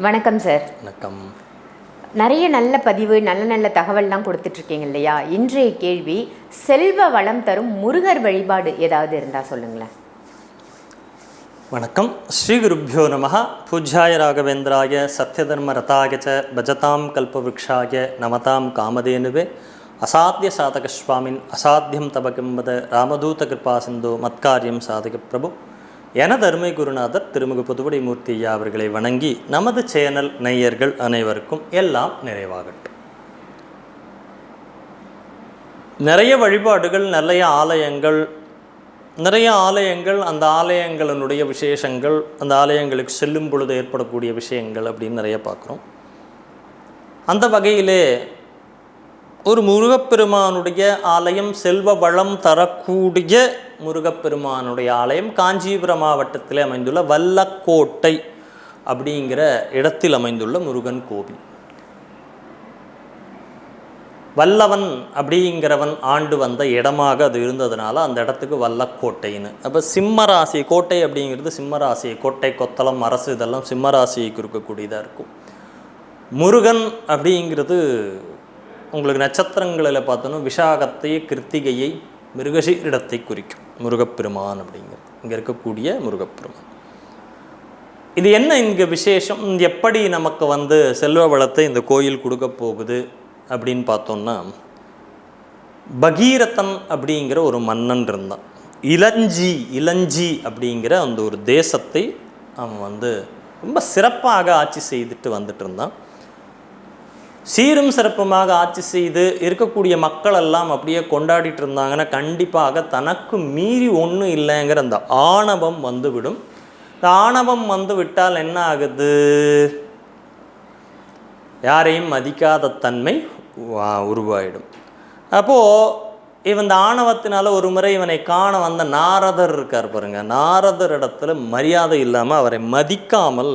வணக்கம் சார் வணக்கம். நிறைய நல்ல பதிவு நல்ல நல்ல தகவல்லாம் கொடுத்துட்ருக்கீங்க இல்லையா? இன்றைய கேள்வி செல்வ வளம் தரும் முருகர் வழிபாடு ஏதாவது இருந்தால் சொல்லுங்களேன். வணக்கம். ஸ்ரீ குருப்பியோ நம பூஜ்யாய ராகவேந்திராய சத்யதர்ம ரதாய ச பஜதாம் கல்பவருஷாய நமதாம் காமதேனுவே. அசாத்திய சாதக சுவாமின் அசாத்தியம் தப கிம்பத ராமதூத கிருபா சிந்தோ மத்காரியம் சாதக பிரபு. எனது அருமை குருநாதர் திருமுக புதுவடை மூர்த்தி ஐயா அவர்களை வணங்கி நமது சேனல் நேயர்கள் அனைவருக்கும் எல்லாம் நிறைவாகட்டும். நிறைய வழிபாடுகள் நிறைய ஆலயங்கள் நிறைய ஆலயங்கள் அந்த ஆலயங்களினுடைய விசேஷங்கள் அந்த ஆலயங்களுக்கு செல்லும் பொழுது ஏற்படக்கூடிய விஷயங்கள் அப்படின்னு நிறைய பார்க்குறோம். அந்த வகையிலே ஒரு முருகப்பெருமானுடைய ஆலயம் செல்வ வளம் தரக்கூடிய முருகப்பெருமானுடைய ஆலயம் காஞ்சிபுரம் மாவட்டத்தில் அமைந்துள்ள வல்லக்கோட்டை அப்படிங்கிற இடத்தில் அமைந்துள்ள முருகன் கோவில். வல்லவன் அப்படிங்கிறவன் ஆண்டு வந்த இடமாக அது இருந்ததுனால அந்த இடத்துக்கு வல்லக்கோட்டைன்னு. அப்போ சிம்மராசி கோட்டை அப்படிங்கிறது சிம்மராசி கோட்டை கொத்தளம் அரசு இதெல்லாம் சிம்மராசியை குறிக்கக்கூடியதாக இருக்கும். முருகன் அப்படிங்கிறது உங்களுக்கு நட்சத்திரங்களில் பார்த்தோன்னா விஷாகத்தை கிருத்திகையை மிருகசீரிடத்தை குறிக்கும். முருகப்பெருமான் அப்படிங்கிறது. இங்கே இருக்கக்கூடிய முருகப்பெருமான். இது என்ன இங்கே விசேஷம்? எப்படி நமக்கு வந்து செல்வ வளத்தை இந்த கோயில் கொடுக்க போகுது அப்படின்னு பார்த்தோம்னா பகீரதன் அப்படிங்கிற ஒரு மன்னன் இருந்தான். இளஞ்சி இளஞ்சி அப்படிங்கிற அந்த ஒரு தேசத்தை அவன் வந்து ரொம்ப சிறப்பாக ஆட்சி செய்துட்டு வந்துட்டு இருந்தான். சீரும் சிறப்புமாக ஆட்சி செய்து இருக்கக்கூடிய மக்கள் எல்லாம் அப்படியே கொண்டாடிட்டு இருந்தாங்கன்னா கண்டிப்பாக தனக்கு மீறி ஒன்றும் இல்லைங்கிற அந்த ஆணவம் வந்துவிடும். இந்த ஆணவம் வந்து விட்டால் என்ன ஆகுது? யாரையும் மதிக்காத தன்மை உருவாயிடும். அப்போது இவன் இந்த ஆணவத்தினால ஒரு முறை இவனை காண வந்த நாரதர் இருக்கார் பாருங்க. நாரதர் இடத்துல மரியாதை இல்லாமல் அவரை மதிக்காமல்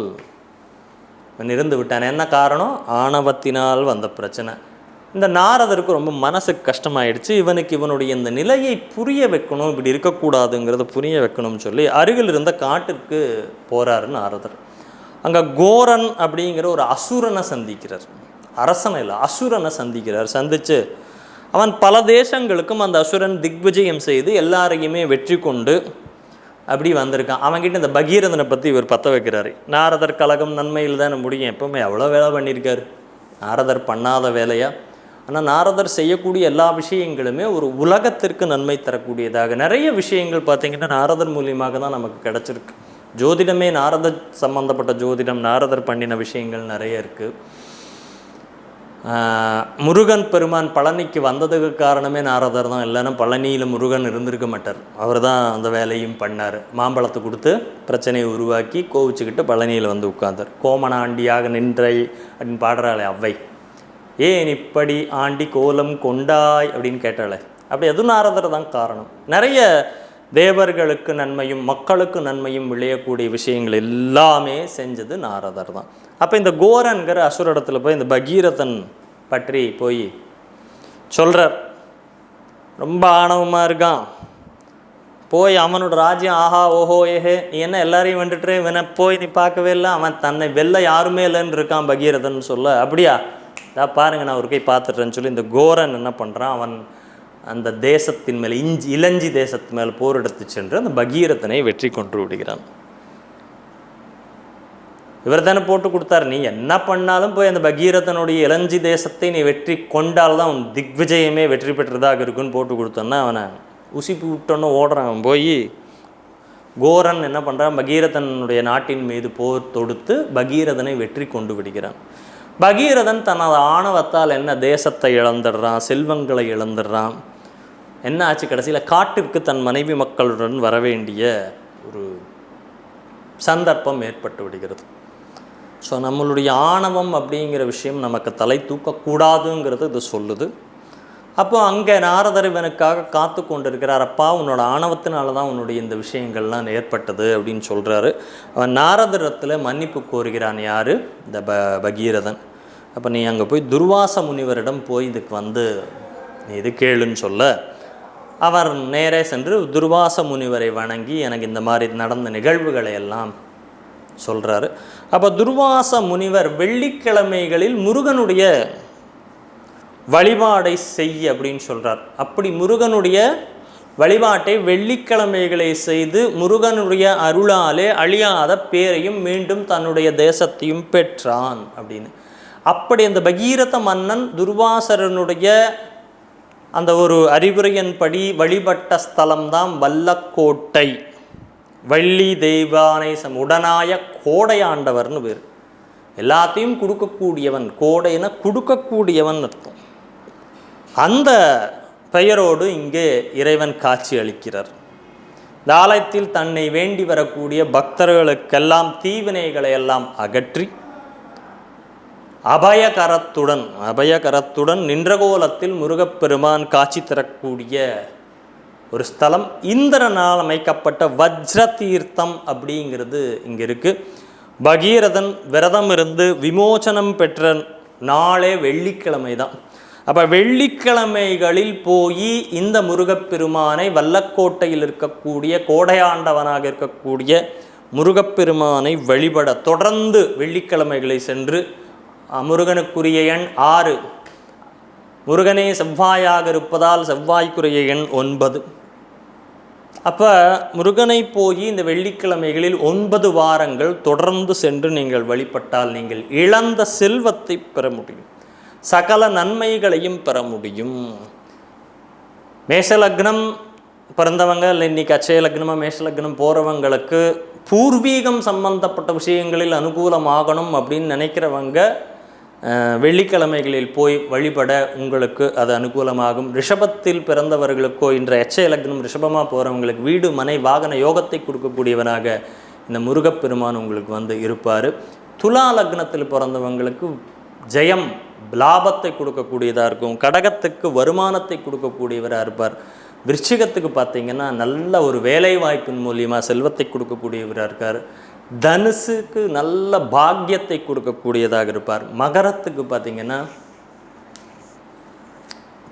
இருந்து விட்டான். என்ன காரணம்? ஆணவத்தினால் வந்த பிரச்சனை. இந்த நாரதருக்கு ரொம்ப மனசுக்கு கஷ்டமாயிடுச்சு. இவனுக்கு இவனுடைய இந்த நிலையை புரிய வைக்கணும். இப்படி இருக்கக்கூடாதுங்கிறத புரிய வைக்கணும்னு சொல்லி அருகில் இருந்த காட்டிற்கு போகிறாரு நாரதர். அங்கே கோரன் அப்படிங்கிற ஒரு அசுரனை சந்திக்கிறார். அரசனை இல்லை அசுரனை சந்திக்கிறார். சந்தித்து அவன் பல தேசங்களுக்கும் அந்த அசுரன் திக்விஜயம் செய்து எல்லாரையுமே வெற்றி கொண்டு அப்படி வந்திருக்கான். அவன்கிட்ட இந்த பகீரதனை பற்றி இவர் பற்ற வைக்கிறாரு. நாரதர் கழகம் நன்மையில் தானே முடியும். எப்பவுமே எவ்வளோ வேலை பண்ணியிருக்காரு. நாரதர் பண்ணாத வேலையா? ஆனால் நாரதர் செய்யக்கூடிய எல்லா விஷயங்களுமே ஒரு உலகத்திற்கு நன்மை தரக்கூடியதாக. நிறைய விஷயங்கள் பார்த்தீங்கன்னா நாரதர் மூலியமாக தான் நமக்கு கிடச்சிருக்கு. ஜோதிடமே நாரதர் சம்பந்தப்பட்ட ஜோதிடம் நாரதர் பண்ணின விஷயங்கள் நிறைய இருக்குது முருகன் பெருமான் பழனிக்கு வந்ததுக்கு காரணமே நாரதர் தான். இல்லைன்னா பழனியில் முருகன் இருந்திருக்க மாட்டார். அவர் தான் அந்த வேலையும் பண்ணார். மாம்பழத்தை கொடுத்து பிரச்சனையை உருவாக்கி கோவிச்சுக்கிட்டு பழனியில் வந்து உட்கார்ந்தார். கோமனாண்டியாக நின்றை அப்படின்னு பாடுறாளே அவ்வை. ஏன் இப்படி ஆண்டி கோலம் கொண்டாய்? அப்படின்னு கேட்டாளே. அப்படி எதுவும் நாரதர் தான் காரணம்? நிறைய தேவர்களுக்கு நன்மையும் மக்களுக்கு நன்மையும் விளையக்கூடிய விஷயங்கள் எல்லாமே செஞ்சது நாரதர் தான். அப்போ இந்த கோரன்கிற அசுரடத்தில் போய் இந்த பகீரதன் பற்றி போய் சொல்கிறார் ரொம்ப ஆணவமாக இருக்கான். போய் அவனோட ராஜ்யம் ஆஹா ஓஹோ ஏஹே நீ என்ன எல்லாரையும் வந்துட்டு இவனை போய் நீ பார்க்கவே இல்லை. அவன் தன்னை வெளில யாருமே இல்லைன்னு இருக்கான் பகீரதன் சொல்ல. அப்படியா? இதா பாருங்க நான் ஒரு கை பார்த்துட்டேன்னு சொல்லி இந்த கோரன் என்ன பண்ணுறான் அவன் அந்த தேசத்தின் மேலே இஞ்சி இளஞ்சி தேசத்து மேலே போர் எடுத்து சென்று அந்த பகீரதனை வெற்றி கொண்டு விடுகிறான். இவர் தானே போட்டு கொடுத்தாரு. நீ என்ன பண்ணாலும் போய் அந்த பகீரதனுடைய இளஞ்சி தேசத்தை நீ வெற்றி கொண்டால் தான் உன் திக்விஜயமே வெற்றி பெற்றதாக இருக்குன்னு போட்டு கொடுத்தோன்னா அவனை உசிப்பு விட்டோன்னு ஓடுறான். அவன் போய் கோரன் என்ன பண்ணுறான் பகீரதனுடைய நாட்டின் மீது போர் தொடுத்து பகீரதனை வெற்றி கொண்டு விடுகிறான். பகீரதன் தனது ஆணவத்தால் என்ன தேசத்தை இழந்துடுறான்? செல்வங்களை இழந்துடுறான். என்ன ஆச்சு கடைசியில்? காட்டிற்கு தன் மனைவி மக்களுடன் வர வேண்டிய ஒரு சந்தர்ப்பம் ஏற்பட்டு விடுகிறது. ஸோ நம்மளுடைய ஆணவம் அப்படிங்கிற விஷயம் நமக்கு தலை தூக்கக்கூடாதுங்கிறது இது சொல்லுது. அப்போ அங்கே நாரதர் இவனுக்காக காத்து கொண்டிருக்கிறார். அப்பா உன்னோட ஆணவத்தினால தான் உன்னுடைய இந்த விஷயங்கள்லாம் ஏற்பட்டது அப்படின்னு சொல்கிறாரு அவன் நாரதரத்தில் மன்னிப்பு கோருகிறான் யார்? இந்த ப பகீரதன். அப்போ நீ அங்கே போய் துர்வாச முனிவரிடம் போய் இதுக்கு வந்து நீ இது கேளுன்னு சொல்ல. அவர் நேரே சென்று துர்வாச முனிவரை வணங்கி எனக்கு இந்த மாதிரி நடந்த நிகழ்வுகளை எல்லாம் சொல்கிறாரு அப்போ துர்வாச முனிவர் வெள்ளிக்கிழமைகளில் முருகனுடைய வழிபாடை செய் அப்படின்னு சொல்கிறார் அப்படி முருகனுடைய வழிபாட்டை வெள்ளிக்கிழமைகளை செய்து முருகனுடைய அருளாலே அழியாத பேரையும் மீண்டும் தன்னுடைய தேசத்தையும் பெற்றான் அப்படின்னு. அப்படி அந்த பகீரத மன்னன் துர்வாசரனுடைய அந்த ஒரு அறிவுரையின்படி வழிபட்ட ஸ்தலம்தான் வல்லக்கோட்டை. வள்ளி தெய்வானேசம் உடனாய கோடையாண்டவர்னு பேர். எல்லாத்தையும் கொடுக்கக்கூடியவன் கோடைன்னு கொடுக்கக்கூடியவன் அர்த்தம். அந்த பெயரோடு இங்கே இறைவன் காட்சி அளிக்கிறார். இந்த ஆலயத்தில் தன்னை வேண்டி வரக்கூடிய பக்தர்களுக்கெல்லாம் தீவினைகளை எல்லாம் அகற்றி அபயகரத்துடன் அபயகரத்துடன் நின்றகோலத்தில் முருகப்பெருமான் காட்சி தரக்கூடிய ஒரு ஸ்தலம் இந்திரனால் அமைக்கப்பட்ட வஜ்ர தீர்த்தம் அப்படிங்கிறது இங்கே இருக்குது பகீரதன் விரதம் இருந்து விமோசனம் பெற்ற நாளே வெள்ளிக்கிழமை தான். அப்போ வெள்ளிக்கிழமைகளில் போய் இந்த முருகப்பெருமானை வல்லக்கோட்டையில் இருக்கக்கூடிய கோடையாண்டவனாக இருக்கக்கூடிய முருகப்பெருமானை வழிபட தொடர்ந்து வெள்ளிக்கிழமைகளை சென்று முருகனுக்குரிய எண் ஆறு. முருகனே செவ்வாயாக இருப்பதால் செவ்வாய்க்குரிய எண் ஒன்பது. அப்போ முருகனை போய் இந்த வெள்ளிக்கிழமைகளில் ஒன்பது வாரங்கள் தொடர்ந்து சென்று நீங்கள் வழிபட்டால் நீங்கள் இழந்த செல்வத்தை பெற முடியும். சகல நன்மைகளையும் பெற முடியும். மேஷலக்னம் பிறந்தவங்க இல்லை இன்னைக்கு அச்சய லக்னமாக மேஷலக்னம் போகிறவங்களுக்கு பூர்வீகம் சம்பந்தப்பட்ட விஷயங்களில் அனுகூலமாகணும் அப்படின்னு நினைக்கிறவங்க வெள்ளிக்கிழமைகளில் போய் வழிபட உங்களுக்கு அது அனுகூலமாகும். ரிஷபத்தில் பிறந்தவர்களுக்கோ இன்ற எச்ச இலக்கணம் ரிஷபமாக போகிறவங்களுக்கு வீடு மனை வாகன யோகத்தை கொடுக்கக்கூடியவனாக இந்த முருகப்பெருமான் உங்களுக்கு வந்து இருப்பார். துலா லக்னத்தில் பிறந்தவங்களுக்கு ஜெயம் லாபத்தை கொடுக்கக்கூடியதாக இருக்கும். கடகத்துக்கு வருமானத்தை கொடுக்கக்கூடியவராக இருப்பார். விருச்சிகத்துக்கு பார்த்தீங்கன்னா நல்ல ஒரு வேலை வாய்ப்பின் மூலியமாக செல்வத்தை கொடுக்கக்கூடியவராக இருக்கார். தனுசுக்கு நல்ல பாக்கியத்தை கொடுக்கக்கூடியதாக இருப்பார். மகரத்துக்கு பார்த்தீங்கன்னா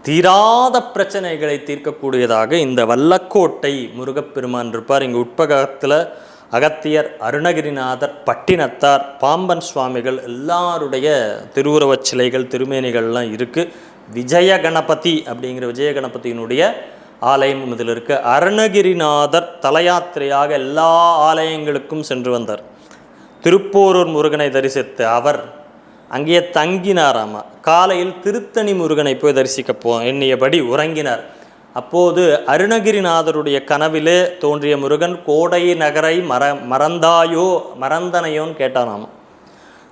தீராத பிரச்சனைகளை தீர்க்கக்கூடியதாக இந்த வல்லக்கோட்டை முருகப்பெருமான் இருப்பார். இங்கே உட்பகத்தில் அகத்தியர் அருணகிரிநாதர் பட்டினத்தார் பாம்பன் சுவாமிகள் எல்லாருடைய திருவுருவச் சிலைகள் திருமேனிகள்லாம் இருக்குது விஜய கணபதி அப்படிங்கிற விஜய கணபதியினுடைய ஆலயம் இதில் இருக்குது அருணகிரிநாதர் தலையாத்திரையாக எல்லா ஆலயங்களுக்கும் சென்று வந்தார். திருப்போரூர் முருகனை தரிசித்து அவர் அங்கேயே தங்கினாராமா? காலையில் திருத்தணி முருகனை போய் தரிசிக்க போ எண்ணியபடி உறங்கினார். அப்போது அருணகிரிநாதருடைய கனவிலே தோன்றிய முருகன் கோடை நகரை மற மறந்தாயோ மறந்தனையோன்னு கேட்டானாமா?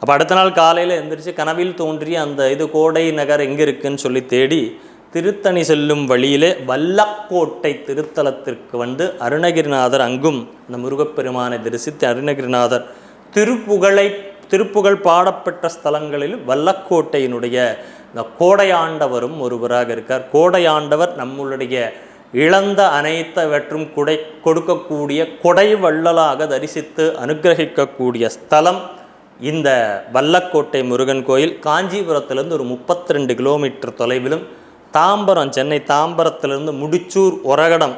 அப்போ அடுத்த நாள் காலையில் எந்திரிச்சு கனவில் தோன்றிய அந்த இது கோடை நகர் எங்கே இருக்குன்னு சொல்லி தேடி திருத்தணி செல்லும் வழியிலே வல்லக்கோட்டை திருத்தலத்திற்கு வந்து அருணகிரிநாதர் அங்கும் அந்த முருகப்பெருமானை தரிசித்து அருணகிரிநாதர் திருப்புகழை திருப்புகழ் பாடப்பட்ட ஸ்தலங்களில் வல்லக்கோட்டையினுடைய இந்த கோடையாண்டவரும் ஒருவராக இருக்கார். கோடையாண்டவர் நம்மளுடைய இழந்த அனைத்தவற்றும் குடை கொடுக்கக்கூடிய கொடை வள்ளலாக தரிசித்து அனுக்கிரகிக்கக்கூடிய ஸ்தலம் இந்த வல்லக்கோட்டை முருகன் கோயில். காஞ்சிபுரத்திலிருந்து ஒரு 32 கிலோமீட்டர் தொலைவிலும் தாம்பரம் சென்னை தாம்பரத்திலிருந்து முடிச்சூர் ஒரகடம்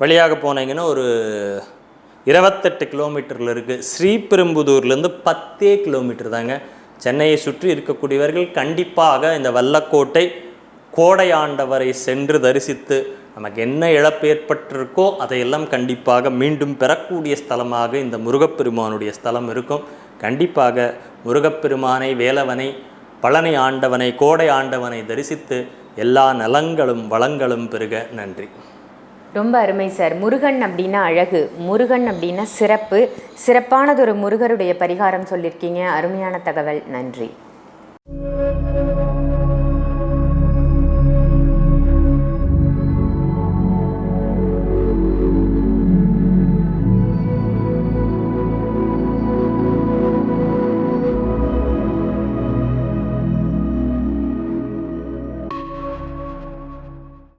வழியாக போனீங்கன்னா ஒரு இருபத்தெட்டு கிலோமீட்டரில் இருக்குது ஸ்ரீபெரும்புதூர்லேருந்து பத்தே கிலோமீட்டர் தாங்க. சென்னையை சுற்றி இருக்கக்கூடியவர்கள் கண்டிப்பாக இந்த வல்லக்கோட்டை கோடையாண்டவரை சென்று தரிசித்து நமக்கு என்ன இழப்பு ஏற்பட்டிருக்கோ அதையெல்லாம் கண்டிப்பாக மீண்டும் பெறக்கூடிய ஸ்தலமாக இந்த முருகப்பெருமானுடைய ஸ்தலம் இருக்கும். கண்டிப்பாக முருகப்பெருமானை வேலவனை பழனி ஆண்டவனை கோடை ஆண்டவனை தரிசித்து எல்லா நலங்களும் வளங்களும் பெருக. நன்றி. ரொம்ப அருமை சார். முருகன் அப்படின்னா அழகு. முருகன் அப்படின்னா சிறப்பு. சிறப்பானதொரு முருகருடைய பரிகாரம் சொல்லியிருக்கீங்க. அருமையான தகவல். நன்றி.